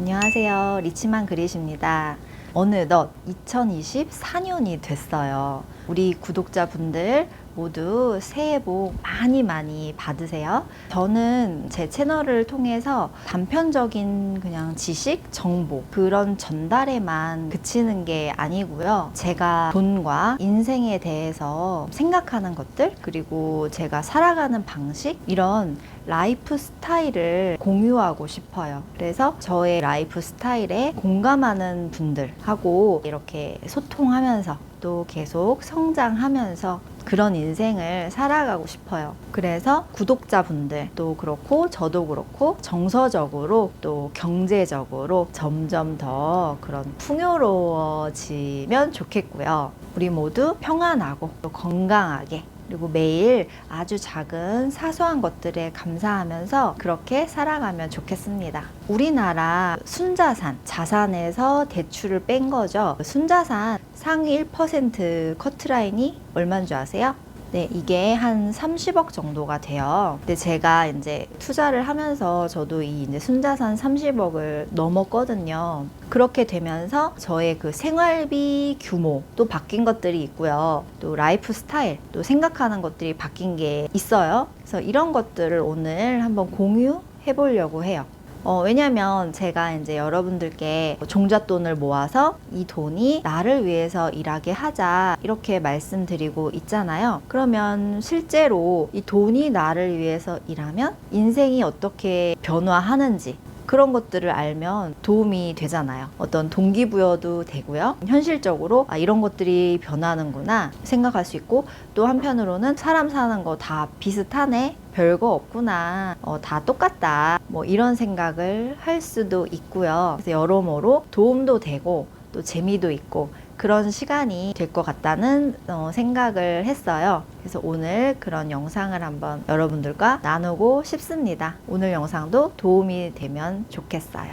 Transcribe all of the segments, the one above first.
안녕하세요. 리치만 그릿입니다. 어느덧 2024년이 됐어요. 우리 구독자분들 모두 새해 복 많이 많이 받으세요. 저는 제 채널을 통해서 단편적인 그냥 지식, 정보 그런 전달에만 그치는 게 아니고요. 제가 돈과 인생에 대해서 생각하는 것들 그리고 제가 살아가는 방식 이런 라이프 스타일을 공유하고 싶어요. 그래서 저의 라이프 스타일에 공감하는 분들하고 이렇게 소통하면서 또 계속 성장하면서 그런 인생을 살아가고 싶어요. 그래서 구독자분들도 그렇고 저도 그렇고 정서적으로 또 경제적으로 점점 더 그런 풍요로워지면 좋겠고요. 우리 모두 평안하고 또 건강하게 그리고 매일 아주 작은 사소한 것들에 감사하면서 그렇게 살아가면 좋겠습니다. 우리나라 순자산, 자산에서 대출을 뺀 거죠. 순자산 상위 1% 커트라인이 얼마인 줄 아세요? 네, 이게 한 30억 정도가 돼요. 근데 제가 이제 투자를 하면서 저도 이 이제 순자산 30억을 넘었거든요. 그렇게 되면서 저의 그 생활비 규모 또 바뀐 것들이 있고요. 또 라이프 스타일 또 생각하는 것들이 바뀐 게 있어요. 그래서 이런 것들을 오늘 한번 공유 해 보려고 해요. 어, 왜냐면 제가 이제 여러분들께 종잣돈을 모아서 이 돈이 나를 위해서 일하게 하자 이렇게 말씀드리고 있잖아요. 그러면 실제로 이 돈이 나를 위해서 일하면 인생이 어떻게 변화하는지 그런 것들을 알면 도움이 되잖아요. 어떤 동기부여도 되고요. 현실적으로 아, 이런 것들이 변하는구나 생각할 수 있고 또 한편으로는 사람 사는 거 다 비슷하네. 별거 없구나. 어, 다 똑같다. 뭐 이런 생각을 할 수도 있고요. 그래서 여러모로 도움도 되고 또 재미도 있고 그런 시간이 될 것 같다는 어, 생각을 했어요. 그래서 오늘 그런 영상을 한번 여러분들과 나누고 싶습니다. 오늘 영상도 도움이 되면 좋겠어요.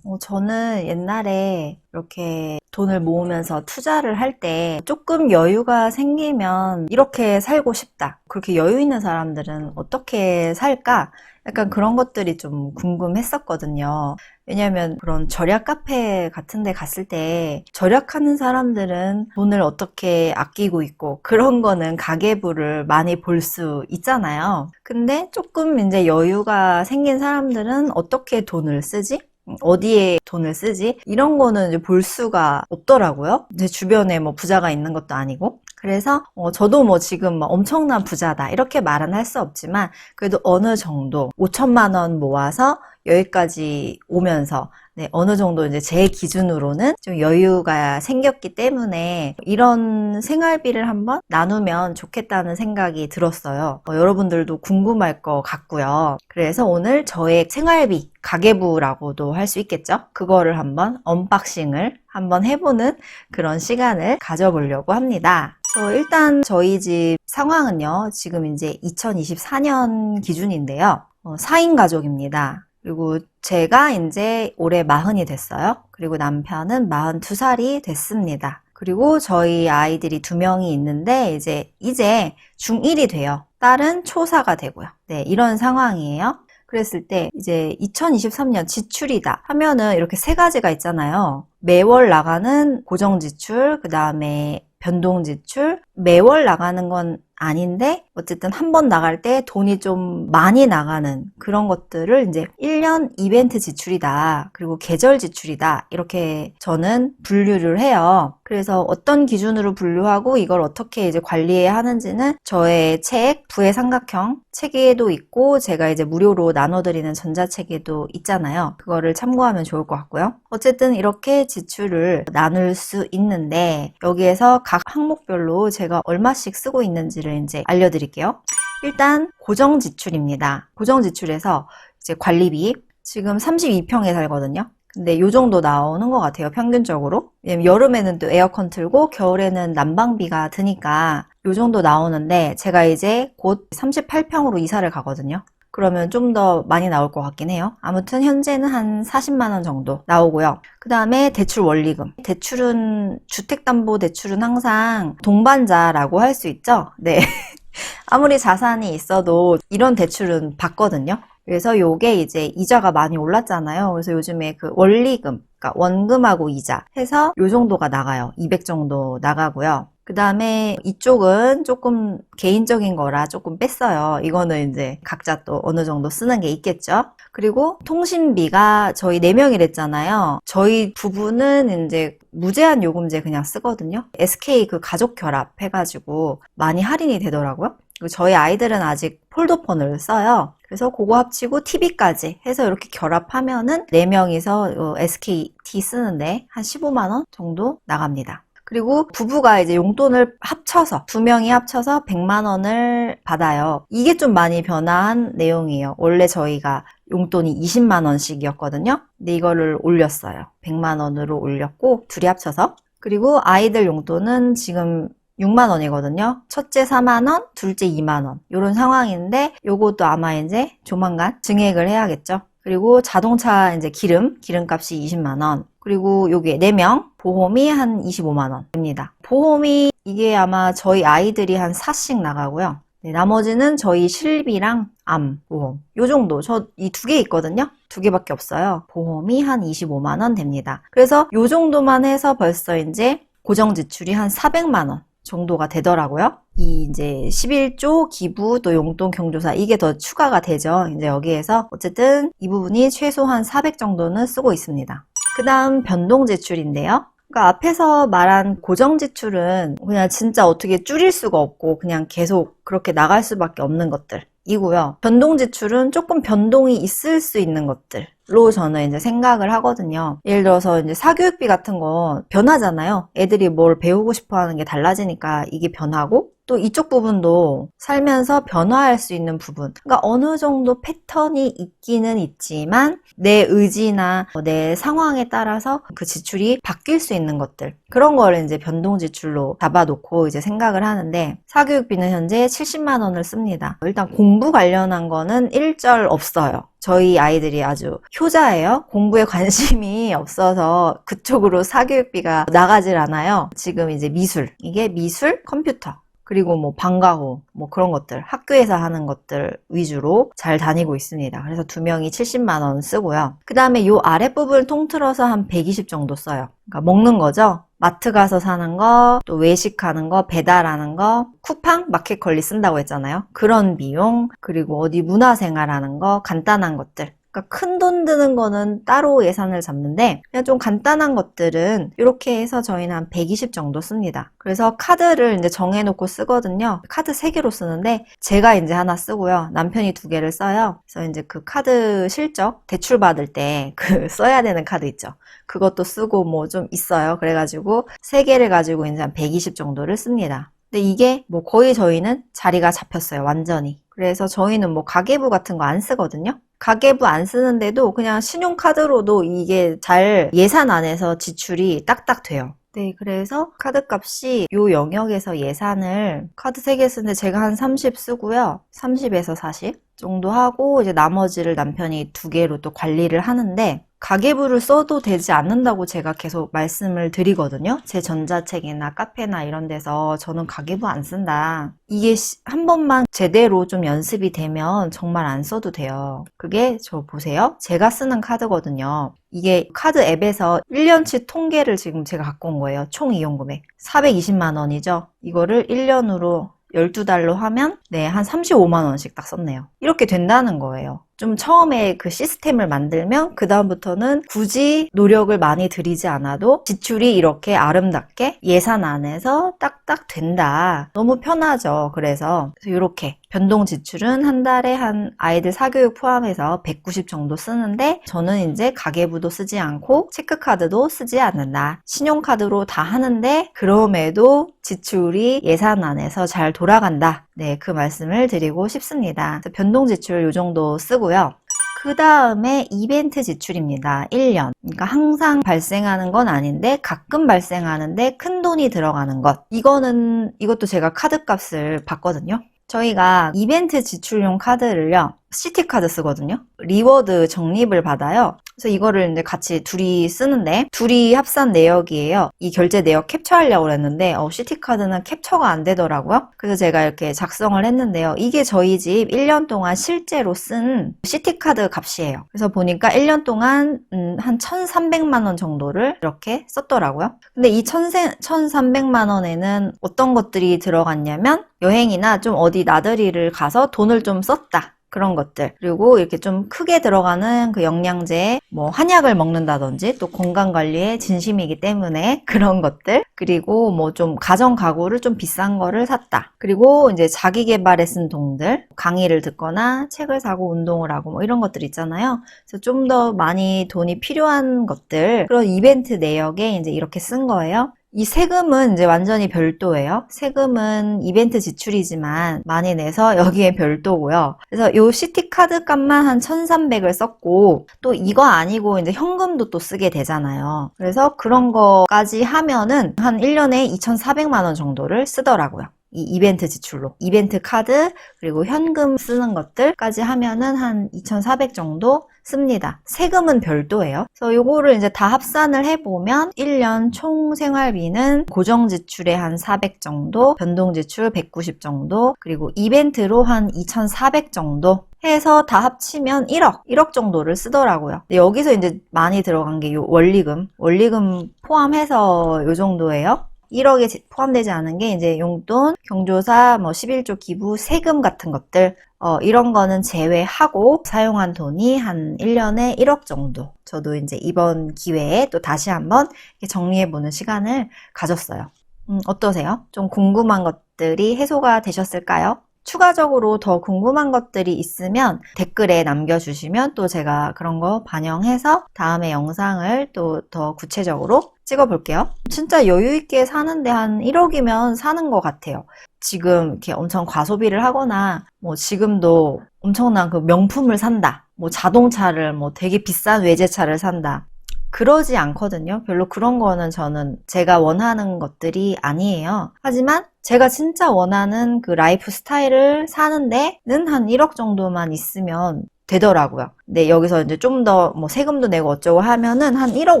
어, 저는 옛날에 이렇게 돈을 모으면서 투자를 할 때 조금 여유가 생기면 이렇게 살고 싶다. 그렇게 여유 있는 사람들은 어떻게 살까? 약간 그런 것들이 좀 궁금했었거든요. 왜냐하면 그런 절약 카페 같은 데 갔을 때 절약하는 사람들은 돈을 어떻게 아끼고 있고 그런 거는 가계부 를 많이 볼 수 있잖아요. 근데 조금 이제 여유가 생긴 사람들은 어떻게 돈을 쓰지? 어디에 돈을 쓰지? 이런 거는 이제 볼 수가 없더라고요. 제 주변에 뭐 부자가 있는 것도 아니고. 그래서 어, 저도 뭐 지금 막 엄청난 부자다 이렇게 말은 할 수 없지만 그래도 어느 정도 5천만 원 모아서 여기까지 오면서 네, 어느 정도 이제 제 기준으로는 좀 여유가 생겼기 때문에 이런 생활비를 한번 나누면 좋겠다는 생각이 들었어요. 어, 여러분들도 궁금할 것 같고요. 그래서 오늘 저의 생활비 가계부라고도 할 수 있겠죠? 그거를 한번 언박싱을 한번 해보는 그런 시간을 가져보려고 합니다. 저 일단 저희 집 상황은요, 지금 이제 2024년 기준인데요. 어, 4인 가족입니다. 그리고 제가 이제 올해 마흔이 됐어요. 그리고 남편은 42살이 됐습니다. 그리고 저희 아이들이 두 명이 있는데 이제 이제 중1이 돼요. 딸은 초사가 되고요. 네, 이런 상황이에요. 그랬을 때 이제 2023년 지출이다 하면은 이렇게 세 가지가 있잖아요. 매월 나가는 고정 지출, 그 다음에 변동 지출, 매월 나가는 건 아닌데 어쨌든 한 번 나갈 때 돈이 좀 많이 나가는 그런 것들을 이제 1년 이벤트 지출이다. 그리고 계절 지출이다. 이렇게 저는 분류를 해요. 그래서 어떤 기준으로 분류하고 이걸 어떻게 이제 관리해야 하는지는 저의 책 부의 삼각형 책에도 있고 제가 이제 무료로 나눠드리는 전자책에도 있잖아요. 그거를 참고하면 좋을 것 같고요. 어쨌든 이렇게 지출을 나눌 수 있는데 여기에서 각 항목별로 제가 얼마씩 쓰고 있는지를 이제 알려드릴게요. 일단 고정 지출입니다. 고정 지출에서 이제 관리비 지금 32평에 살거든요. 근데 요 정도 나오는 것 같아요, 평균적으로. 여름에는 또 에어컨 틀고 겨울에는 난방비가 드니까 요 정도 나오는데 제가 이제 곧 38평으로 이사를 가거든요. 그러면 좀 더 많이 나올 것 같긴 해요. 아무튼 현재는 한 40만 원 정도 나오고요. 그 다음에 대출 원리금. 대출은 주택담보대출은 항상 동반자라고 할 수 있죠. 네. 아무리 자산이 있어도 이런 대출은 받거든요. 그래서 요게 이제 이자가 많이 올랐잖아요. 그래서 요즘에 그 원리금, 그러니까 원금하고 이자 해서 요 정도가 나가요. 200 정도 나가고요. 그 다음에 이쪽은 조금 개인적인 거라 조금 뺐어요. 이거는 이제 각자 또 어느 정도 쓰는 게 있겠죠. 그리고 통신비가 저희 4명이랬잖아요. 저희 부부는 이제 무제한 요금제 그냥 쓰거든요. SK 그 가족 결합 해가지고 많이 할인이 되더라고요. 그리고 저희 아이들은 아직 폴더폰을 써요. 그래서 그거 합치고 TV까지 해서 이렇게 결합하면은 4명이서 SKT 쓰는데 한 15만원 정도 나갑니다. 그리고 부부가 이제 용돈을 합쳐서 두 명이 합쳐서 100만 원을 받아요. 이게 좀 많이 변화한 내용이에요. 원래 저희가 용돈이 20만 원씩이었거든요. 근데 이거를 올렸어요. 100만 원으로 올렸고 둘이 합쳐서 그리고 아이들 용돈은 지금 6만 원이거든요. 첫째 4만 원, 둘째 2만 원. 이런 상황인데 요것도 아마 이제 조만간 증액을 해야겠죠. 그리고 자동차 이제 기름, 기름값이 20만 원. 그리고 요게 4명 보험이 한 25만 원입니다. 보험이 이게 아마 저희 아이들이 한 4씩 나가고요. 네, 나머지는 저희 실비랑 암 보험 요 정도 저 이 두 개 있거든요. 두 개밖에 없어요. 보험이 한 25만 원 됩니다. 그래서 요 정도만 해서 벌써 이제 고정 지출이 한 400만 원 정도가 되더라고요. 이 이제 11조 기부 또 용돈 경조사 이게 더 추가가 되죠. 이제 여기에서 어쨌든 이 부분이 최소한 400 정도는 쓰고 있습니다. 그 다음 변동 지출인데요. 그러니까 앞에서 말한 고정 지출은 그냥 진짜 어떻게 줄일 수가 없고 그냥 계속 그렇게 나갈 수밖에 없는 것들이고요. 변동 지출은 조금 변동이 있을 수 있는 것들 로 저는 이제 생각을 하거든요. 예를 들어서 이제 사교육비 같은 거 변하잖아요. 애들이 뭘 배우고 싶어 하는 게 달라지니까 이게 변하고 또 이쪽 부분도 살면서 변화할 수 있는 부분. 그러니까 어느 정도 패턴이 있기는 있지만 내 의지나 내 상황에 따라서 그 지출이 바뀔 수 있는 것들. 그런 거를 이제 변동 지출로 잡아놓고 이제 생각을 하는데 사교육비는 현재 70만 원을 씁니다. 일단 공부 관련한 거는 일절 없어요. 저희 아이들이 아주 효자예요. 공부에 관심이 없어서 그쪽으로 사교육비가 나가질 않아요. 지금 이제 미술. 이게 미술, 컴퓨터. 그리고 뭐 방과후 뭐 그런 것들 학교에서 하는 것들 위주로 잘 다니고 있습니다. 그래서 두 명이 70만 원 쓰고요. 그 다음에 요 아랫부분을 통틀어서 한 120 정도 써요. 그러니까 먹는 거죠. 마트 가서 사는 거, 또 외식하는 거, 배달하는 거, 쿠팡, 마켓컬리 쓴다고 했잖아요. 그런 비용, 그리고 어디 문화생활하는 거, 간단한 것들. 그러니까 큰 돈 드는 거는 따로 예산을 잡는데 그냥 좀 간단한 것들은 이렇게 해서 저희는 한 120 정도 씁니다. 그래서 카드를 이제 정해놓고 쓰거든요. 카드 3개로 쓰는데 제가 이제 하나 쓰고요. 남편이 두 개를 써요. 그래서 이제 그 카드 실적 대출 받을 때 그 써야 되는 카드 있죠. 그것도 쓰고 뭐 좀 있어요. 그래가지고 3개를 가지고 이제 한 120 정도를 씁니다. 근데 이게 뭐 거의 저희는 자리가 잡혔어요. 완전히. 그래서 저희는 뭐 가계부 같은 거 안 쓰거든요. 가계부 안 쓰는데도 그냥 신용카드로도 이게 잘 예산 안에서 지출이 딱딱 돼요. 네, 그래서 카드 값이 요 영역에서 예산을 카드 3개 쓰는데 제가 한 30 쓰고요. 30에서 40 정도 하고 이제 나머지를 남편이 두 개로 또 관리를 하는데 가계부를 써도 되지 않는다고 제가 계속 말씀을 드리거든요. 제 전자책이나 카페나 이런 데서 저는 가계부 안 쓴다. 이게 한 번만 제대로 좀 연습이 되면 정말 안 써도 돼요. 그게 저 보세요. 제가 쓰는 카드거든요. 이게 카드 앱에서 1년치 통계를 지금 제가 갖고 온 거예요. 총 이용 금액. 420만 원이죠. 이거를 1년으로 12달로 하면 네, 한 35만 원씩 딱 썼네요. 이렇게 된다는 거예요. 좀 처음에 그 시스템을 만들면 그다음부터는 굳이 노력을 많이 들이지 않아도 지출이 이렇게 아름답게 예산 안에서 딱딱 된다. 너무 편하죠. 그래서 이렇게 변동 지출은 한 달에 한 아이들 사교육 포함해서 190 정도 쓰는데 저는 이제 가계부도 쓰지 않고 체크카드도 쓰지 않는다. 신용카드로 다 하는데 그럼에도 지출이 예산 안에서 잘 돌아간다. 네, 그 말씀을 드리고 싶습니다. 변동 지출 요 정도 쓰고요. 그 다음에 이벤트 지출입니다. 1년. 그러니까 항상 발생하는 건 아닌데 가끔 발생하는데 큰 돈이 들어가는 것. 이거는 이것도 제가 카드 값을 봤거든요. 저희가 이벤트 지출용 카드를요. 시티카드 쓰거든요. 리워드 적립을 받아요. 그래서 이거를 이제 같이 둘이 쓰는데 둘이 합산 내역이에요. 이 결제 내역 캡처하려고 그랬는데 어, 시티카드는 capture가 안 되더라고요. 그래서 제가 이렇게 작성을 했는데요. 이게 저희 집 1년 동안 실제로 쓴 시티카드 값이에요. 그래서 보니까 1년 동안 음, 한 1,300만 원 정도를 이렇게 썼더라고요. 근데 이 1,300만 원에는 어떤 것들이 들어갔냐면 여행이나 좀 어디 나들이를 가서 돈을 좀 썼다. 그런 것들. 그리고 이렇게 좀 크게 들어가는 그 영양제, 뭐 한약을 먹는다든지 또 건강 관리에 진심이기 때문에 그런 것들. 그리고 뭐 좀 가정 가구를 좀 비싼 거를 샀다. 그리고 이제 자기 개발에 쓴 돈들, 강의를 듣거나 책을 사고 운동을 하고 뭐 이런 것들 있잖아요. 그래서 좀 더 많이 돈이 필요한 것들, 그런 이벤트 내역에 이제 이렇게 쓴 거예요. 이 세금은 이제 완전히 별도예요. 세금은 이벤트 지출이지만 많이 내서 여기에 별도고요. 그래서 요 시티카드 값만 한 1,300을 썼고 또 이거 아니고 이제 현금도 또 쓰게 되잖아요. 그래서 그런 거까지 하면은 한 1년에 2,400만 원 정도를 쓰더라고요. 이 이벤트 지출로 이벤트 카드 그리고 현금 쓰는 것들까지 하면은 한 2,400 정도 씁니다. 세금은 별도예요. 그래서 요거를 이제 다 합산을 해보면 1년 총 생활비는 고정 지출에 한 400 정도, 변동 지출 190 정도, 그리고 이벤트로 한 2,400 정도 해서 다 합치면 1억, 1억 정도를 쓰더라고요. 여기서 이제 많이 들어간 게 요 원리금, 원리금 포함해서 요 정도예요. 1억에 포함되지 않은 게 이제 용돈, 경조사, 뭐 11조 기부, 세금 같은 것들 어, 이런 거는 제외하고 사용한 돈이 한 1년에 1억 정도. 저도 이제 이번 기회에 또 다시 한번 정리해 보는 시간을 가졌어요. 음, 어떠세요? 좀 궁금한 것들이 해소가 되셨을까요? 추가적으로 더 궁금한 것들이 있으면 댓글에 남겨주시면 또 제가 그런 거 반영해서 다음에 영상을 또 더 구체적으로 찍어볼게요. 진짜 여유있게 사는데 한 1억이면 사는 것 같아요. 지금 이렇게 엄청 과소비를 하거나 뭐 지금도 엄청난 그 명품을 산다. 뭐 자동차를 뭐 되게 비싼 외제차를 산다. 그러지 않거든요. 별로 그런 거는 저는 제가 원하는 것들이 아니에요. 하지만 제가 진짜 원하는 그 라이프 스타일을 사는 데는 한 1억 정도만 있으면 되더라고요. 근데 여기서 이제 좀 더 뭐 세금도 내고 어쩌고 하면은 한 1억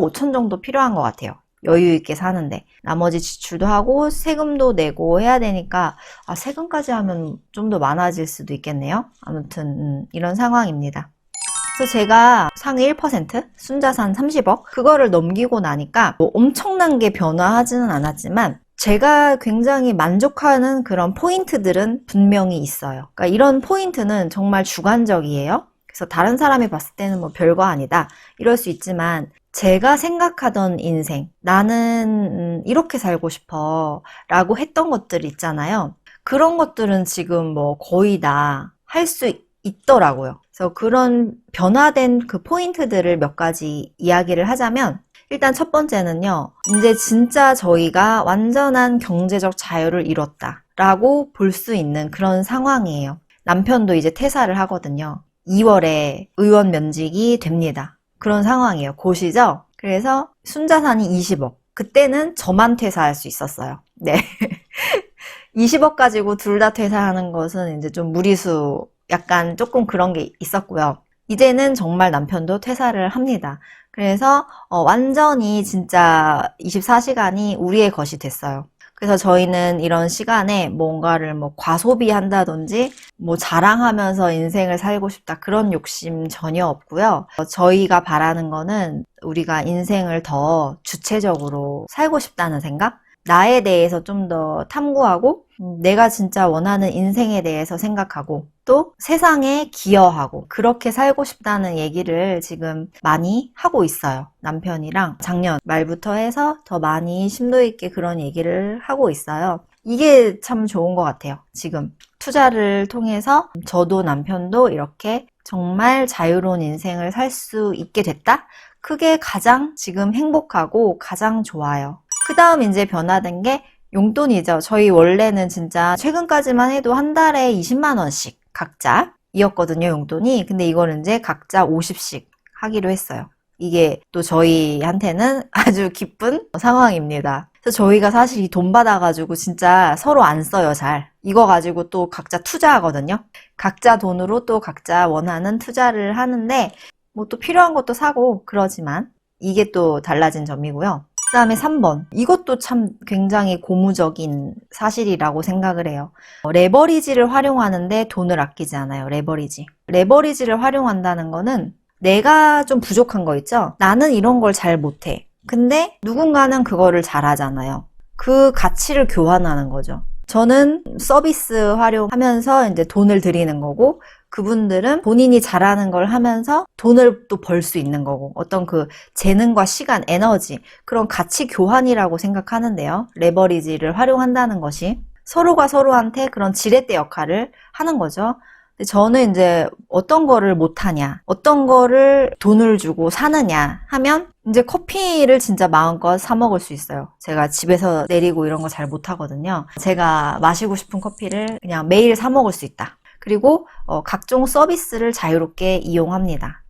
5천 정도 필요한 것 같아요. 여유 있게 사는데 나머지 지출도 하고 세금도 내고 해야 되니까 아 세금까지 하면 좀 더 많아질 수도 있겠네요. 아무튼 음, 이런 상황입니다. 그래서 제가 상위 1% 순자산 30억 그거를 넘기고 나니까 뭐 엄청난 게 변화하지는 않았지만 제가 굉장히 만족하는 그런 포인트들은 분명히 있어요. 그러니까 이런 포인트는 정말 주관적이에요. 그래서 다른 사람이 봤을 때는 뭐 별거 아니다. 이럴 수 있지만 제가 생각하던 인생, 나는 음, 이렇게 살고 싶어 라고 했던 것들 있잖아요. 그런 것들은 지금 뭐 거의 다 할 수 있더라고요. 그래서 그런 변화된 그 포인트들을 몇 가지 이야기를 하자면 일단 첫 번째는요. 이제 진짜 저희가 완전한 경제적 자유를 이뤘다 라고 볼 수 있는 그런 상황이에요. 남편도 이제 퇴사를 하거든요. 2월에 의원 면직이 됩니다. 그런 상황이에요. 고시죠? 그래서 순자산이 20억. 그때는 저만 퇴사할 수 있었어요. 네. 20억 가지고 둘 다 퇴사하는 것은 이제 좀 무리수, 약간 조금 그런 게 있었고요. 이제는 정말 남편도 퇴사를 합니다. 그래서 어, 완전히 진짜 24시간이 우리의 것이 됐어요. 그래서 저희는 이런 시간에 뭔가를 뭐 과소비한다든지 뭐 자랑하면서 인생을 살고 싶다 그런 욕심 전혀 없고요. 어, 저희가 바라는 거는 우리가 인생을 더 주체적으로 살고 싶다는 생각? 나에 대해서 좀 더 탐구하고 음, 내가 진짜 원하는 인생에 대해서 생각하고 또 세상에 기여하고 그렇게 살고 싶다는 얘기를 지금 많이 하고 있어요. 남편이랑 작년 말부터 해서 더 많이 심도 있게 그런 얘기를 하고 있어요. 이게 참 좋은 것 같아요. 지금 투자를 통해서 저도 남편도 이렇게 정말 자유로운 인생을 살 수 있게 됐다? 그게 가장 지금 행복하고 가장 좋아요. 그 다음 이제 변화된 게 용돈이죠. 저희 원래는 진짜 최근까지만 해도 한 달에 20만 원씩 각자 이었거든요, 용돈이. 근데 이거는 이제 각자 50씩 하기로 했어요. 이게 또 저희한테는 아주 기쁜 상황입니다. 그래서 저희가 사실 이 돈 받아가지고 진짜 서로 안 써요, 잘. 이거 가지고 또 각자 투자하거든요. 각자 돈으로 또 각자 원하는 투자를 하는데, 뭐 또 필요한 것도 사고 그러지만, 이게 또 달라진 점이고요. 그 다음에 3번. 이것도 참 굉장히 고무적인 사실이라고 생각을 해요. 어, 레버리지를 활용하는데 돈을 아끼지 않아요. 레버리지. 레버리지를 활용한다는 거는 내가 좀 부족한 거 있죠? 나는 이런 걸 잘 못해. 근데 누군가는 그거를 잘하잖아요. 그 가치를 교환하는 거죠. 저는 서비스 활용하면서 이제 돈을 드리는 거고, 그분들은 본인이 잘하는 걸 하면서 돈을 또 벌 수 있는 거고, 어떤 그 재능과 시간, 에너지, 그런 가치 교환이라고 생각하는데요. 레버리지를 활용한다는 것이. 서로가 서로한테 그런 지렛대 역할을 하는 거죠. 저는 이제 어떤 거를 못하냐, 어떤 거를 돈을 주고 사느냐 하면 이제 커피를 진짜 마음껏 사 먹을 수 있어요. 제가 집에서 내리고 이런 거 잘 못하거든요. 제가 마시고 싶은 커피를 그냥 매일 사 먹을 수 있다. 그리고 어, 각종 서비스를 자유롭게 이용합니다.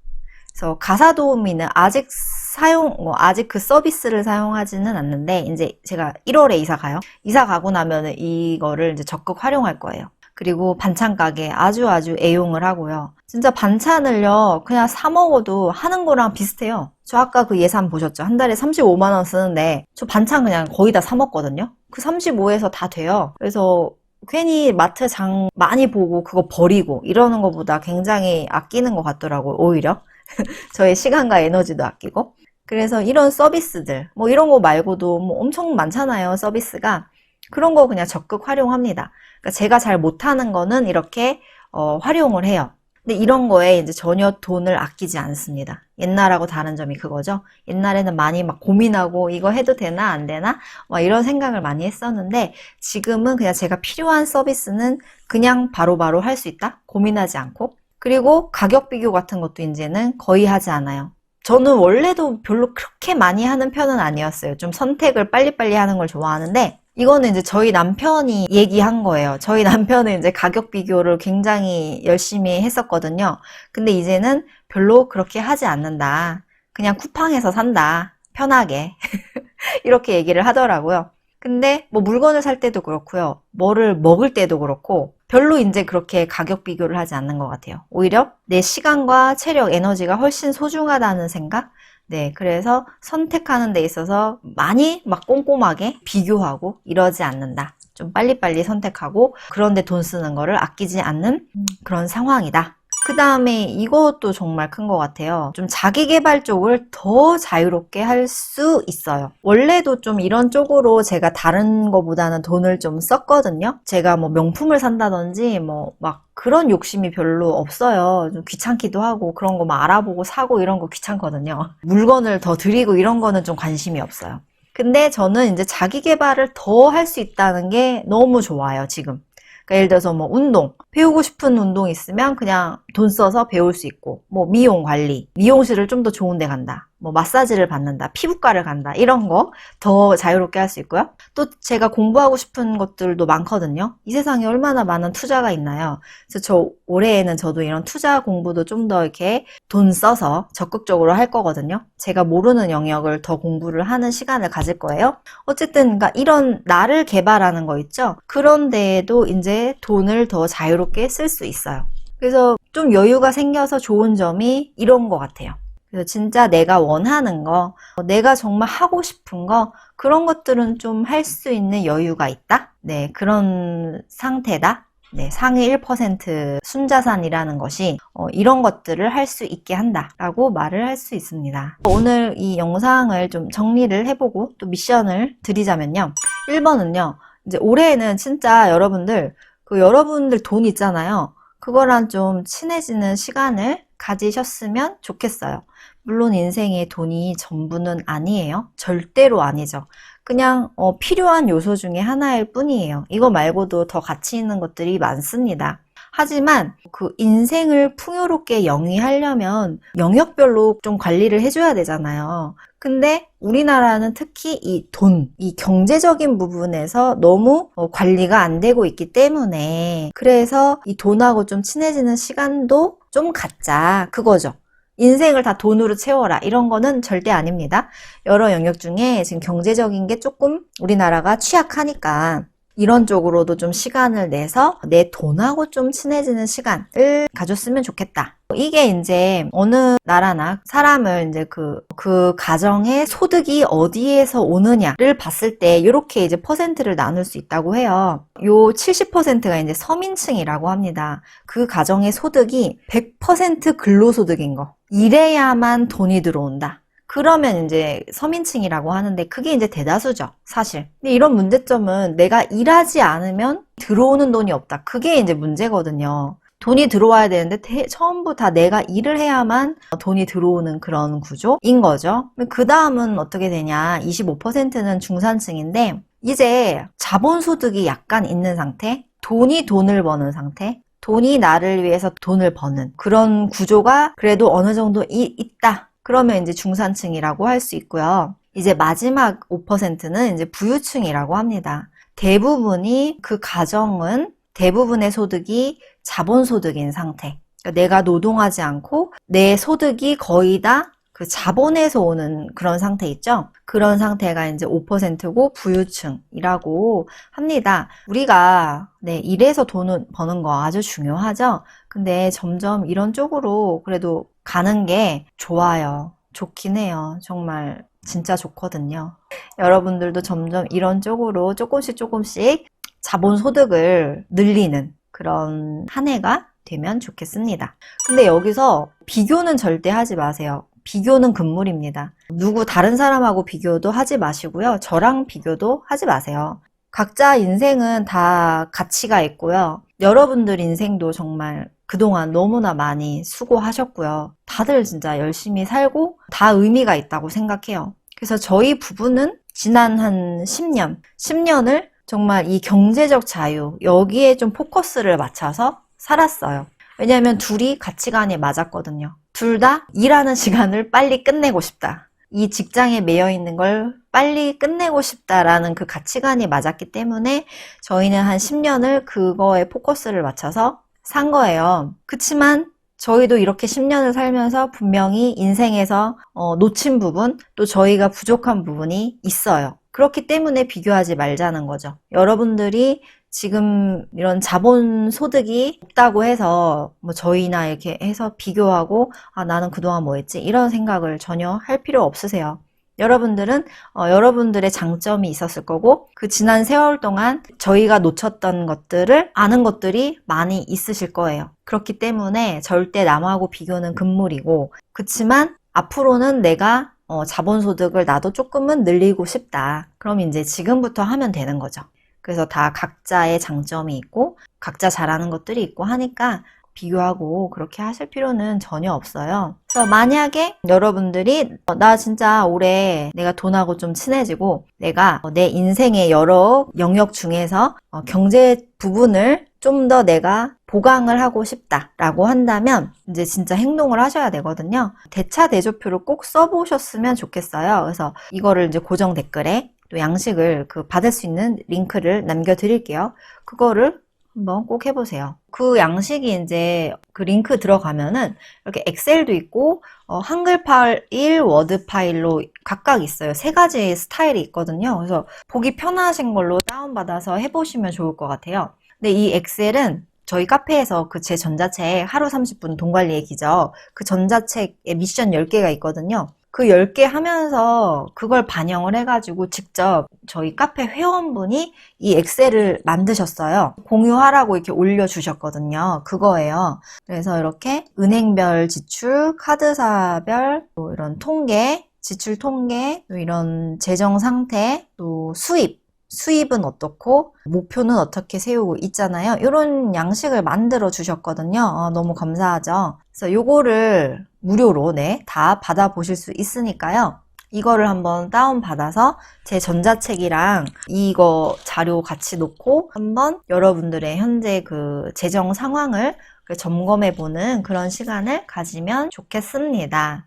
그래서 가사 도우미는 아직 사용, 뭐 아직 그 서비스를 사용하지는 않는데 이제 제가 1월에 이사 가요. 이사 가고 나면은 이거를 이제 적극 활용할 거예요. 그리고 반찬 가게 아주 아주 애용을 하고요. 진짜 반찬을요, 그냥 사 먹어도 하는 거랑 비슷해요. 저 아까 그 예산 보셨죠? 한 달에 35만 원 쓰는데, 저 반찬 그냥 거의 다 사 먹거든요? 그 35에서 다 돼요. 그래서 괜히 마트 장 많이 보고 그거 버리고 이러는 것보다 굉장히 아끼는 것 같더라고요, 오히려. 저의 시간과 에너지도 아끼고. 그래서 이런 서비스들, 뭐 이런 거 말고도 뭐 엄청 많잖아요, 서비스가. 그런 거 그냥 적극 활용합니다. 그러니까 제가 잘 못하는 거는 이렇게 어, 활용을 해요. 근데 이런 거에 이제 전혀 돈을 아끼지 않습니다. 옛날하고 다른 점이 그거죠. 옛날에는 많이 막 고민하고 이거 해도 되나 안 되나 막 이런 생각을 많이 했었는데 지금은 그냥 제가 필요한 서비스는 그냥 바로바로 할 수 있다. 고민하지 않고. 그리고 가격 비교 같은 것도 이제는 거의 하지 않아요. 저는 원래도 별로 그렇게 많이 하는 편은 아니었어요. 좀 선택을 빨리빨리 하는 걸 좋아하는데 이거는 이제 저희 남편이 얘기한 거예요. 저희 남편은 이제 가격 비교를 굉장히 열심히 했었거든요. 근데 이제는 별로 그렇게 하지 않는다. 그냥 쿠팡에서 산다. 편하게. 이렇게 얘기를 하더라고요. 근데 뭐 물건을 살 때도 그렇고요. 뭐를 먹을 때도 그렇고 별로 이제 그렇게 가격 비교를 하지 않는 것 같아요. 오히려 내 시간과 체력, 에너지가 훨씬 소중하다는 생각? 네, 그래서 선택하는 데 있어서 많이 막 꼼꼼하게 비교하고 이러지 않는다. 좀 빨리빨리 선택하고 그런데 돈 쓰는 거를 아끼지 않는 그런 상황이다. 그 다음에 이것도 정말 큰 것 같아요. 좀 자기 개발 쪽을 더 자유롭게 할 수 있어요. 원래도 좀 이런 쪽으로 제가 다른 거보다는 돈을 좀 썼거든요. 제가 뭐 명품을 산다든지 뭐 막 그런 욕심이 별로 없어요. 좀 귀찮기도 하고 그런 거 막 알아보고 사고 이런 거 귀찮거든요. 물건을 더 드리고 이런 거는 좀 관심이 없어요. 근데 저는 이제 자기 개발을 더 할 수 있다는 게 너무 좋아요, 지금. 그러니까 예를 들어서 뭐 운동, 배우고 싶은 운동 있으면 그냥 돈 써서 배울 수 있고, 뭐 미용 관리, 미용실을 좀 더 좋은 데 간다. 뭐 마사지를 받는다, 피부과를 간다, 이런 거 더 자유롭게 할 수 있고요. 또 제가 공부하고 싶은 것들도 많거든요. 이 세상에 얼마나 많은 투자가 있나요? 그래서 저 올해에는 저도 이런 투자 공부도 좀 더 이렇게 돈 써서 적극적으로 할 거거든요. 제가 모르는 영역을 더 공부를 하는 시간을 가질 거예요. 어쨌든 그러니까 이런 나를 개발하는 거 있죠. 그런 데에도 이제 돈을 더 자유롭게 쓸 수 있어요. 그래서 좀 여유가 생겨서 좋은 점이 이런 것 같아요. 그래서 진짜 내가 원하는 거, 내가 정말 하고 싶은 거, 그런 것들은 좀 할 수 있는 여유가 있다? 네, 그런 상태다? 네, 상위 1% 순자산이라는 것이 어, 이런 것들을 할 수 있게 한다라고 말을 할 수 있습니다. 오늘 이 영상을 좀 정리를 해보고 또 미션을 드리자면요. 1번은요. 이제 올해에는 진짜 여러분들 그 여러분들 돈 있잖아요. 그거랑 좀 친해지는 시간을 가지셨으면 좋겠어요. 물론 인생에 돈이 전부는 아니에요. 절대로 아니죠. 그냥 어, 필요한 요소 중에 하나일 뿐이에요. 이거 말고도 더 가치 있는 것들이 많습니다. 하지만 그 인생을 풍요롭게 영위하려면 영역별로 좀 관리를 해줘야 되잖아요. 근데 우리나라는 특히 이 돈, 이 경제적인 부분에서 너무 어, 관리가 안 되고 있기 때문에 그래서 이 돈하고 좀 친해지는 시간도 좀 갖자. 그거죠. 인생을 다 돈으로 채워라. 이런 거는 절대 아닙니다. 여러 영역 중에 지금 경제적인 게 조금 우리나라가 취약하니까 이런 쪽으로도 좀 시간을 내서 내 돈하고 좀 친해지는 시간을 가졌으면 좋겠다. 이게 이제 어느 나라나 사람을 이제 그, 그 가정의 소득이 어디에서 오느냐를 봤을 때 이렇게 이제 퍼센트를 나눌 수 있다고 해요. 요 70%가 이제 서민층이라고 합니다. 그 가정의 소득이 100% 근로소득인 거. 이래야만 돈이 들어온다. 그러면 이제 서민층이라고 하는데 그게 이제 대다수죠, 사실. 근데 이런 문제점은 내가 일하지 않으면 들어오는 돈이 없다. 그게 이제 문제거든요. 돈이 들어와야 되는데 대- 전부 다 내가 일을 해야만 돈이 들어오는 그런 구조인 거죠. 그 다음은 어떻게 되냐. 25%는 중산층인데 이제 자본소득이 약간 있는 상태, 돈이 돈을 버는 상태, 돈이 나를 위해서 돈을 버는 그런 구조가 그래도 어느 정도 이- 있다. 그러면 이제 중산층이라고 할 수 있고요. 이제 마지막 5%는 이제 부유층이라고 합니다. 대부분이 그 가정은 대부분의 소득이 자본소득인 상태. 그러니까 내가 노동하지 않고 내 소득이 거의 다 그 자본에서 오는 그런 상태 있죠? 그런 상태가 이제 5%고 부유층이라고 합니다. 우리가 네, 일해서 돈을 버는 거 아주 중요하죠? 근데 점점 이런 쪽으로 그래도 가는 게 좋아요. 좋긴 해요. 정말 진짜 좋거든요. 여러분들도 점점 이런 쪽으로 조금씩 조금씩 자본 소득을 늘리는 그런 한 해가 되면 좋겠습니다. 근데 여기서 비교는 절대 하지 마세요. 비교는 금물입니다. 누구 다른 사람하고 비교도 하지 마시고요. 저랑 비교도 하지 마세요. 각자 인생은 다 가치가 있고요. 여러분들 인생도 정말 그동안 너무나 많이 수고하셨고요. 다들 진짜 열심히 살고 다 의미가 있다고 생각해요. 그래서 저희 부부는 지난 한 10년, 10년을 정말 이 경제적 자유, 여기에 좀 포커스를 맞춰서 살았어요. 왜냐하면 둘이 가치관이 맞았거든요. 둘 다 일하는 시간을 빨리 끝내고 싶다. 이 직장에 매여 있는 걸 빨리 끝내고 싶다라는 그 가치관이 맞았기 때문에 저희는 한 10년을 그거에 포커스를 맞춰서 산 거예요. 그치만 저희도 이렇게 10년을 살면서 분명히 인생에서 어, 놓친 부분, 또 저희가 부족한 부분이 있어요. 그렇기 때문에 비교하지 말자는 거죠. 여러분들이 지금 이런 자본 소득이 없다고 해서 뭐 저희나 이렇게 해서 비교하고 아 나는 그동안 뭐 했지 이런 생각을 전혀 할 필요 없으세요. 여러분들은 어, 여러분들의 장점이 있었을 거고 그 지난 세월 동안 저희가 놓쳤던 것들을 아는 것들이 많이 있으실 거예요. 그렇기 때문에 절대 남하고 비교는 금물이고 그치만 앞으로는 내가 어, 자본소득을 나도 조금은 늘리고 싶다. 그럼 이제 지금부터 하면 되는 거죠. 그래서 다 각자의 장점이 있고 각자 잘하는 것들이 있고 하니까 비교하고 그렇게 하실 필요는 전혀 없어요. 그래서 만약에 여러분들이 어, 나 진짜 올해 내가 돈하고 좀 친해지고 내가 어, 내 인생의 여러 영역 중에서 어, 경제 부분을 좀 더 내가 보강을 하고 싶다라고 한다면 이제 진짜 행동을 하셔야 되거든요. 대차 대조표를 꼭 써보셨으면 좋겠어요. 그래서 이거를 이제 고정 댓글에 또 양식을 그 받을 수 있는 링크를 남겨드릴게요. 그거를 한번 꼭 해보세요. 그 양식이 이제 그 링크 들어가면은 이렇게 엑셀도 있고 어, 한글 파일, 워드 파일로 각각 있어요. 세 가지 스타일이 있거든요. 그래서 보기 편하신 걸로 다운받아서 해보시면 좋을 것 같아요. 근데 이 엑셀은 저희 카페에서 그 제 전자책 하루 30분 돈 관리 얘기죠. 그 전자책에 미션 10개가 있거든요. 그 10개 하면서 그걸 반영을 해가지고 직접 저희 카페 회원분이 이 엑셀을 만드셨어요. 공유하라고 이렇게 올려주셨거든요. 그거예요. 그래서 이렇게 은행별 지출, 카드사별, 또 이런 통계, 지출 통계, 또 이런 재정 상태, 또 수입, 수입은 어떻고 목표는 어떻게 세우고 있잖아요. 이런 양식을 만들어 주셨거든요. 어, 너무 감사하죠. 그래서 요거를 무료로 네, 다 받아 보실 수 있으니까요. 이거를 한번 다운받아서 제 전자책이랑 이거 자료 같이 놓고 한번 여러분들의 현재 그 재정 상황을 그 점검해 보는 그런 시간을 가지면 좋겠습니다.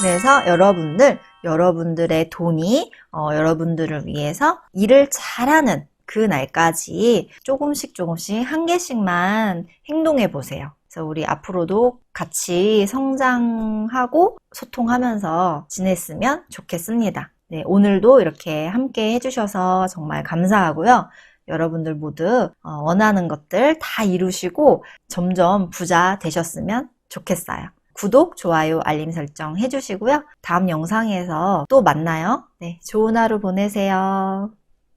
그래서 여러분들, 여러분들의 돈이 어, 여러분들을 위해서 일을 잘하는 그 날까지 조금씩 조금씩 한 개씩만 행동해 보세요. 그래서 우리 앞으로도 같이 성장하고 소통하면서 지냈으면 좋겠습니다. 네, 오늘도 이렇게 함께 해주셔서 정말 감사하고요. 여러분들 모두 어, 원하는 것들 다 이루시고 점점 부자 되셨으면 좋겠어요. 구독, 좋아요, 알림 설정 해주시고요. 다음 영상에서 또 만나요. 네, 좋은 하루 보내세요.